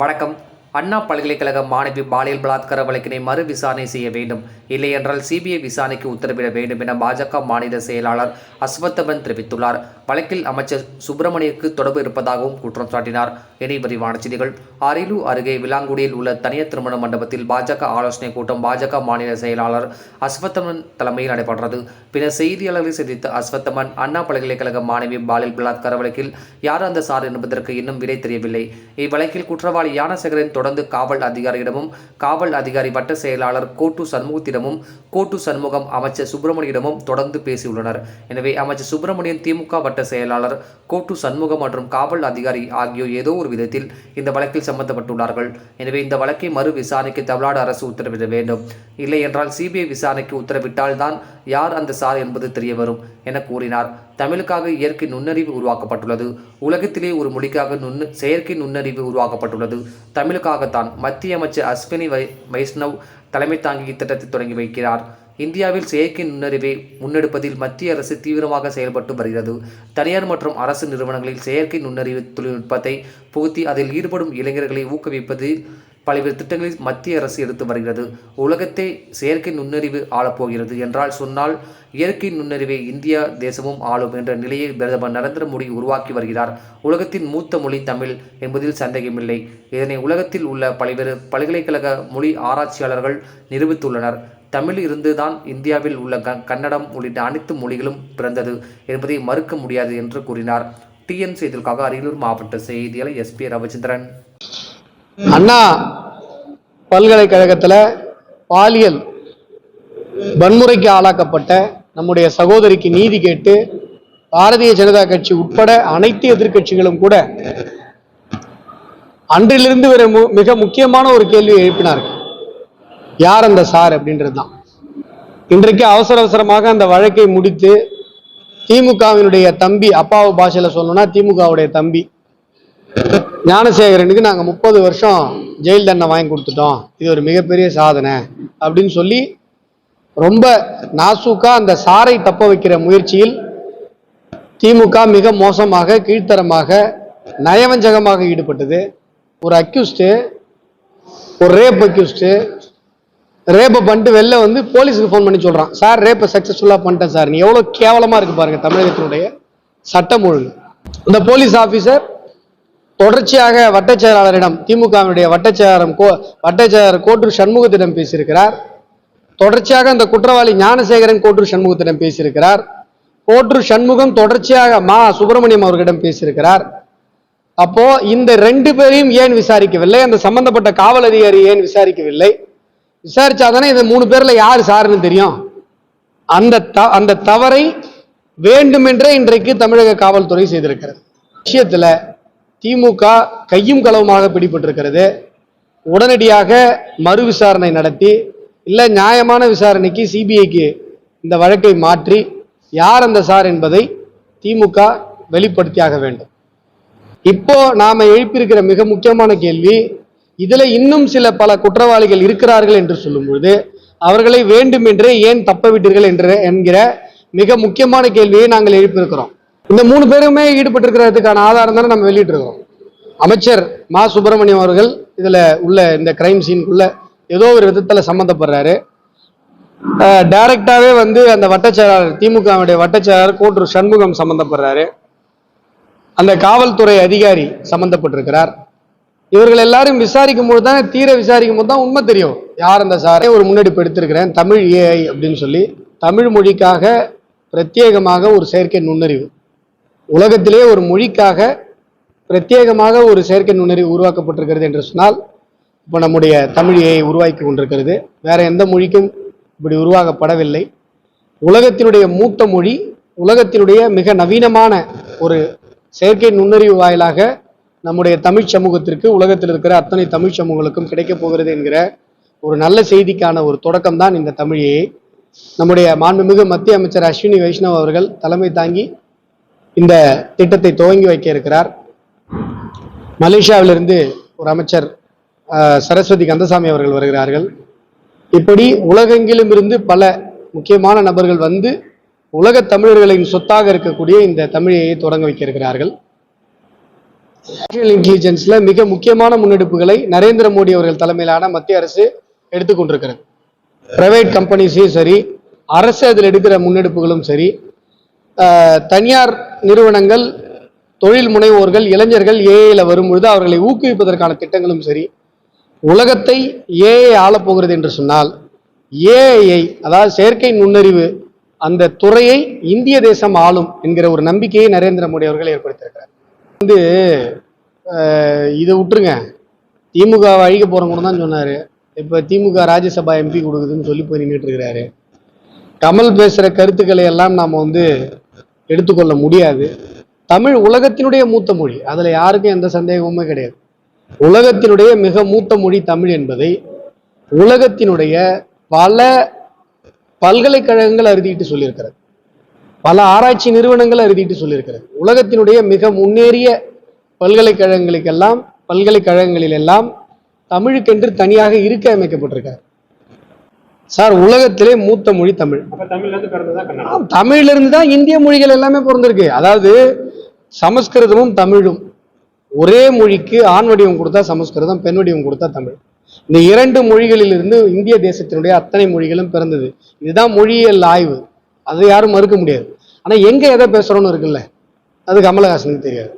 வணக்கம். அண்ணா பல்கலைக்கழக மாணவி பாலியல் பலாத்கார வழக்கினை மறு விசாரணை செய்ய வேண்டும். இல்லையென்றால் சிபிஐ விசாரணைக்கு உத்தரவிட வேண்டும் என பாஜக மாநில செயலாளர் அஸ்வத்தமன் தெரிவித்துள்ளார். வழக்கில் அமைச்சர் சுப்பிரமணியருக்கு தொடர்பு இருப்பதாகவும் குற்றம் சாட்டினார். இனி விரிவான செய்திகள். அரியலூர் அருகே விலாங்குடியில் உள்ள தனியார் திருமண மண்டபத்தில் பாஜக ஆலோசனை கூட்டம் பாஜக மாநில செயலாளர் அஸ்வத்தமன் தலைமையில் நடைபெற்றது. பின்னர் செய்தியாளர்களை சந்தித்த அஸ்வத்தமன் அண்ணா பல்கலைக்கழக மாணவி பாலியல் பலாத்கார வழக்கில் யார் அந்த சார் என்பதற்கு இன்னும் விடை தெரியவில்லை. இவ்வழக்கில் குற்றவாளி யானசேகரன் தொடர்ந்து காவல் அதிகாரியிடமும் காவல் அதிகாரி வட்ட செயலாளர் கோட்டு சண்முகத்திடமும் கோட்டு சண்முகம் அமைச்சர் சுப்பிரமணியிடமும் தொடர்ந்து பேசியுள்ளனர். எனவே அமைச்சர் சுப்பிரமணியன் திமுக வட்ட செயலாளர் கோட்டு சண்முகம் மற்றும் காவல் அதிகாரி ஆகியோர் ஏதோ ஒரு விதத்தில் இந்த வழக்கில் சம்பந்தப்பட்டுள்ளார்கள் எனவே இந்த வழக்கை மறு விசாரணைக்கு தமிழ்நாடு அரசு உத்தரவிட வேண்டும். இல்லை என்றால் சிபிஐ விசாரணைக்கு உத்தரவிட்டால்தான் யார் அந்த சார் என்பது தெரிய வரும் என கூறினார். தமிழுக்காக இயற்கை நுண்ணறிவு உருவாக்கப்பட்டுள்ளது. உலகத்திலே ஒரு மொழிக்காக நுண்ணு செயற்கை நுண்ணறிவு உருவாக்கப்பட்டுள்ளது. தமிழுக்காகத்தான் மத்திய அமைச்சர் அஸ்வினி வை வைஷ்ணவ் தலைமை தாங்கி இத்திட்டத்தை தொடங்கி வைக்கிறார். இந்தியாவில் செயற்கை நுண்ணறிவை முன்னெடுப்பதில் மத்திய அரசு தீவிரமாக செயல்பட்டு வருகிறது. தனியார் மற்றும் அரசு நிறுவனங்களில் செயற்கை நுண்ணறிவு தொழில்நுட்பத்தை புகுத்தி அதில் ஈடுபடும் இளைஞர்களை ஊக்குவிப்பதில் பல்வேறு திட்டங்களை மத்திய அரசு எடுத்து வருகிறது. உலகத்தை செயற்கை நுண்ணறிவு ஆளப்போகிறது என்றால் சொன்னால் இயற்கை நுண்ணறிவை இந்தியா தேசமும் ஆளும் என்ற நிலையை பிரதமர் நரேந்திர மோடி உருவாக்கி வருகிறார். உலகத்தின் மூத்த மொழி தமிழ் என்பதில் சந்தேகமில்லை. இதனை உலகத்தில் உள்ள பல்வேறு பல்கலைக்கழக மொழி ஆராய்ச்சியாளர்கள் நிரூபித்துள்ளனர். தமிழ் இருந்துதான் இந்தியாவில் உள்ள க கன்னடம் உள்ளிட்ட அனைத்து மொழிகளும் பிறந்தது என்பதை மறுக்க முடியாது என்று கூறினார். டிஎன் செய்திகளுக்காக அரியலூர் மாவட்ட செய்தியாளர் எஸ்பி ரவிச்சந்திரன். அண்ணா பல்கலைக்கழகத்தில் பாலியல் வன்முறைக்கு ஆளாக்கப்பட்ட நம்முடைய சகோதரிக்கு நீதி கேட்டு பாரதிய ஜனதா கட்சி உட்பட அனைத்து எதிர்கட்சிகளும் கூட அன்றிலிருந்து வர மிக முக்கியமான ஒரு கேள்வியை எழுப்பினார்கள். யார் அந்த சார் அப்படின்றது தான். இன்றைக்கு அவசர அவசரமாக அந்த வழக்கை முடித்து திமுகவினுடைய தம்பி அப்பாவு பாஷையில் சொல்லணும்னா திமுகவுடைய தம்பி. ஞானசேகரனுக்கு நாங்கள் முப்பது வருஷம் ஜெயில் தண்டனை வாங்கி கொடுத்துட்டோம். இது ஒரு மிகப்பெரிய சாதனை அப்படின்னு சொல்லி ரொம்ப நாசூக்கா அந்த சாரை தப்ப வைக்கிற முயற்சியில் திமுக மிக மோசமாக கீழ்த்தரமாக நயவஞ்சகமாக ஈடுபட்டது. ஒரு அக்யூஸ்டு ஒரு ரேப் அக்யூஸ்டு ரேப்பை பண்ணிட்டு வெளில வந்து போலீஸுக்கு ஃபோன் பண்ணி சொல்கிறான் சார் ரேப்பை சக்ஸஸ்ஃபுல்லாக பண்ணிட்டேன் சார் நீ எவ்வளோ கேவலமாக இருக்கு பாருங்கள் தமிழகத்தினுடைய சட்டம் ஒழுங்கு. இந்த போலீஸ் ஆஃபீஸர் தொடர்ச்சியாக வட்டச் செயலாளரிடம் திமுகவினுடைய வட்டச் செயலாளர் கோ வட்டச் செயலாளர் கோட்டூர் சண்முகத்திடம் பேசியிருக்கிறார். தொடர்ச்சியாக அந்த குற்றவாளி ஞானசேகரன் கோட்டூர் சண்முகத்திடம் பேசியிருக்கிறார். கோட்டூர் சண்முகம் தொடர்ச்சியாக மா சுப்பிரமணியம் அவர்களிடம் பேசியிருக்கிறார். அப்போ இந்த ரெண்டு பேரையும் ஏன் விசாரிக்கவில்லை? அந்த சம்பந்தப்பட்ட காவல் அதிகாரி ஏன் விசாரிக்கவில்லை? விசாரிச்சாதானே இந்த மூணு பேர்ல யார் சாருன்னு தெரியும். அந்த த- அந்த தவறை வேண்டுமென்றே இன்றைக்கு தமிழக காவல்துறை செய்திருக்கிறது. விஷயத்துல திமுக கையும் களவுமாக பிடிபட்டிருக்கிறது. உடனடியாக மறு விசாரணை நடத்தி இல்லை நியாயமான விசாரணைக்கு சிபிஐக்கு இந்த வழக்கை மாற்றி யார் அந்த சார் என்பதை திமுக வெளிப்படுத்தியாக வேண்டும். இப்போ நாம் எழுப்பியிருக்கிற மிக முக்கியமான கேள்வி இதில் இன்னும் சில பல குற்றவாளிகள் இருக்கிறார்கள் என்று சொல்லும் பொழுது அவர்களை வேண்டுமென்றே ஏன் தப்பவிட்டீர்கள் என்று என்ற என்கிற மிக முக்கியமான கேள்வியை நாங்கள் எழுப்பியிருக்கிறோம். இந்த மூணு பேருமே ஈடுபட்டிருக்கிறதுக்கான ஆதாரம் தானே நம்ம வெளியிட்டிருக்கிறோம். அமைச்சர் மா. சுப்பிரமணியம் அவர்கள் இதுல உள்ள இந்த கிரைம் சீனுக்குள்ள ஏதோ ஒரு விதத்துல சம்மந்தப்படுறாரு. டைரக்டாவே வந்து அந்த வட்டச்செயலாளர் திமுகவுடைய வட்டச்செயலாளர் கோட்டூர் சண்முகம் சம்பந்தப்படுறாரு அந்த காவல்துறை அதிகாரி சம்பந்தப்பட்டிருக்கிறார் இவர்கள் எல்லாரும் விசாரிக்கும் போது தான் தீர விசாரிக்கும் போது தான் உண்மை தெரியும். யார் அந்த சாரே ஒரு முன்னெடுப்பு எடுத்திருக்கிறேன் தமிழ் ஏஐ அப்படின்னு சொல்லி. தமிழ் மொழிக்காக பிரத்யேகமாக ஒரு செயற்கை நுண்ணறிவு. உலகத்திலே ஒரு மொழிக்காக பிரத்யேகமாக ஒரு செயற்கை நுண்ணறிவு உருவாக்கப்பட்டிருக்கிறது என்று சொன்னால் இப்போ நம்முடைய தமிழ் உருவாக்கி கொண்டிருக்கிறது. வேற எந்த மொழிக்கும் இப்படி உருவாக்கப்படவில்லை. உலகத்தினுடைய மூத்த மொழி உலகத்தினுடைய மிக நவீனமான ஒரு செயற்கை நுண்ணறிவு வாயிலாக நம்முடைய தமிழ் சமூகத்திற்கு உலகத்தில் இருக்கிற அத்தனை தமிழ் சமூகங்களுக்கும் கிடைக்கப் போகிறது என்கிற ஒரு நல்ல செய்திக்கான ஒரு தொடக்கம் தான் இந்த தமிழையை நம்முடைய மாண்புமிகு மத்திய அமைச்சர் அஸ்வினி வைஷ்ணவ் அவர்கள் தலைமை தாங்கி இந்த திட்டத்தை துவங்கி வைக்க இருக்கிறார். மலேசியாவிலிருந்து ஒரு அமைச்சர் சரஸ்வதி கந்தசாமி அவர்கள் வருகிறார்கள். இப்படி உலகெங்கிலும் இருந்து பல முக்கியமான நபர்கள் வந்து உலக தமிழர்களின் சொத்தாக இருக்கக்கூடிய இந்த தமிழையை தொடங்க வைக்க இருக்கிறார்கள். ஆர்டிஃபிஷியல் இன்டெலிஜென்ஸ்ல மிக முக்கியமான முன்னெடுப்புகளை நரேந்திர மோடி அவர்கள் தலைமையிலான மத்திய அரசு எடுத்துக்கொண்டிருக்கிறது பிரைவேட் கம்பெனிஸையும் சரி அரசு அதில் எடுக்கிற முன்னெடுப்புகளும் சரி ஆஹ், தனியார் நிறுவனங்கள் தொழில் முனைவோர்கள் இளைஞர்கள் ஏஐயில் வரும்பொழுது அவர்களை ஊக்குவிப்பதற்கான திட்டங்களும் சரி உலகத்தை ஏஐ ஆளப்போகிறது என்று சொன்னால் ஏஐ அதாவது செயற்கை நுண்ணறிவு அந்த துறையை இந்திய தேசம் ஆளும் என்கிற ஒரு நம்பிக்கையை நரேந்திர மோடி அவர்கள் ஏற்படுத்தியிருக்கிறார். வந்து இதை விட்டுருங்க. திமுக அழிக்க போகிறவங்க தான் சொன்னார். இப்போ திமுக ராஜ்யசபா எம்பி கொடுக்குதுன்னு சொல்லி போய் நின்றுட்டு இருக்கிறாரு. கமல் பேசுகிற கருத்துக்களை எல்லாம் நாம் வந்து எடுத்துக்கொள்ள முடியாது. தமிழ் உலகத்தினுடைய மூத்த மொழி. அதில் யாருக்கும் எந்த சந்தேகமுமே கிடையாது. உலகத்தினுடைய மிக மூத்த மொழி தமிழ் என்பதை உலகத்தினுடைய பல பல்கலைக்கழகங்கள் அறுதிட்டு சொல்லியிருக்கிறது. பல ஆராய்ச்சி நிறுவனங்கள் அறுதிட்டு சொல்லியிருக்கிறது. உலகத்தினுடைய மிக முன்னேறிய பல்கலைக்கழகங்களுக்கெல்லாம் பல்கலைக்கழகங்களில் எல்லாம் தமிழுக்கென்று தனியாக இருக்க அமைக்கப்பட்டிருக்கிறது. சார் உலகத்திலே மூத்த மொழி தமிழ். அப்ப தமிழ்ல இருந்து தான் இந்திய மொழிகள் எல்லாமே பிறந்திருக்கு. அதாவது சமஸ்கிருதமும் தமிழும். ஒரே மொழிக்கு ஆண் வடிவம் கொடுத்தா சமஸ்கிருதம் பெண் வடிவம் கொடுத்தா தமிழ். இந்த இரண்டு மொழிகளிலிருந்து இந்திய தேசத்தினுடைய அத்தனை மொழிகளும் பிறந்தது. இதுதான் மொழியியல் ஆய்வு. அதை யாரும் மறுக்க முடியாது. ஆனா எங்க எதை பேசுறோம்னு இருக்குல்ல? அது கமலஹாசனுக்கு தெரியாது.